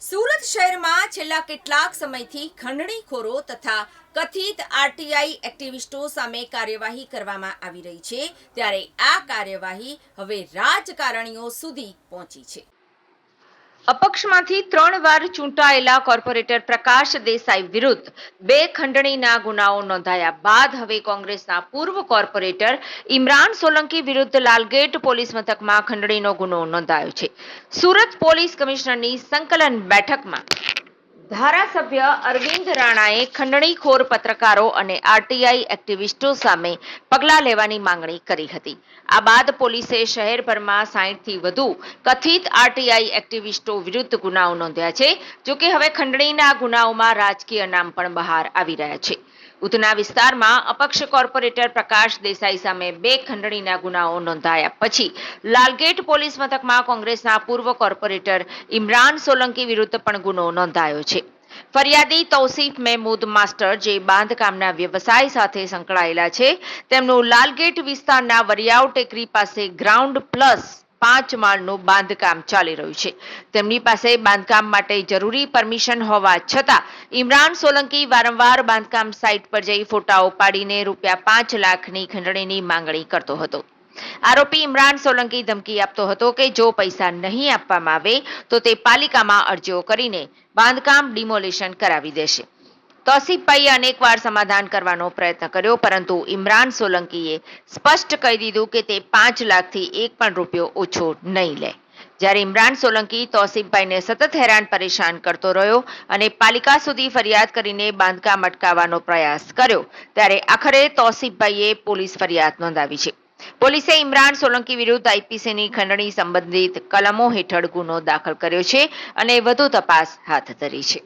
સુરત શહેરમાં છેલ્લા કેટલાક સમયથી ખંડણીખોરો તથા કથિત આરટીઆઈ એક્ટિવિસ્ટો સામે કાર્યવાહી કરવામાં આવી રહી છે, ત્યારે આ કાર્યવાહી હવે રાજકારણીઓ સુધી પહોંચી છે. અપક્ષમાંથી ત્રણ વાર ચૂંટાયેલા કોર્પોરેટર પ્રકાશ દેસાઈ વિરુદ્ધ બે ખંડણીના ગુનાઓ નોંધાયા બાદ હવે કોંગ્રેસના પૂર્વ કોર્પોરેટર ઇમરાન સોલંકી વિરુદ્ધ લાલગેટ પોલીસ મથકમાં ખંડણીનો ગુનો નોંધાયો છે. સુરત પોલીસ કમિશનરની સંકલન બેઠકમાં ધારાસભ્ય અરવિંદ રાણાએ ખંડણીખોર પત્રકારો અને આરટીઆઈ એક્ટિવિસ્ટો સામે પગલાં લેવાની માંગણી કરી હતી. આ બાદ પોલીસે શહેરભરમાં સાહીઠથી વધુ કથિત આરટીઆઈ એક્ટિવિસ્ટો વિરુદ્ધ ગુનાઓ નોંધ્યા છે, જોકે હવે ખંડણીના ગુનાઓમાં રાજકીય નામ પણ બહાર આવી રહ્યા છે. ઉધના વિસ્તારમાં અપક્ષ કોર્પોરેટર પ્રકાશ દેસાઈ સામે બે ખંડણીના ગુનાઓ નોંધાયા. પછી લાલગેટ પોલીસ મથકમાં કોંગ્રેસના પૂર્વ કોર્પોરેટર ઇમરાન સોલંકી વિરુદ્ધ પણ ગુનો નોંધાયો છે. ફરિયાદી તૌસીફ મહેમૂદ માસ્ટર, જે બાંધકામના વ્યવસાય સાથે સંકળાયેલા છે, તેમનું લાલગેટ વિસ્તારના વરિયાવ ટેકરી પાસે ગ્રાઉન્ડ પ્લસ પાંચ માળનું બાંધકામ ચાલી રહ્યું છે. તેમની પાસે બાંધકામ માટે જરૂરી પરમિશન હોવા છતાં, ઇમરાન સોલંકી વારંવાર બાંધકામ સાઇટ પર જઈ ફોટાઓ પાડીને રૂપિયા પાંચ લાખની ખંડણીની માંગણી કરતો હતો. આરોપી ઇમરાન સોલંકી ધમકી આપતો હતો કે જો પૈસા નહીં આપવામાં આવે, તો તે પાલિકામાં અરજીઓ કરીને બાંધકામ ડિમોલિશન કરાવી દેશે. તોસીફભાઈએ અનેકવાર સમાધાન કરવાનો પ્રયત્ન કર્યો, પરંતુ ઇમરાન સોલંકીએ સ્પષ્ટ કહી દીધું કે તે પાંચ લાખથી એક પણ રૂપિયો ઓછો નહીં લે. જ્યારે ઇમરાન સોલંકી તોસીફભાઈને સતત હેરાન પરેશાન કરતો રહ્યો અને પાલિકા સુધી ફરિયાદ કરીને બાંધકામ અટકાવવાનો પ્રયાસ કર્યો, ત્યારે આખરે તોસીફભાઈએ પોલીસ ફરિયાદ નોંધાવી છે. પોલીસે ઇમરાન સોલંકી વિરુદ્ધ આઈપીસીની ખંડણી સંબંધિત કલમો હેઠળ ગુનો દાખલ કર્યો છે અને વધુ તપાસ હાથ ધરી છે.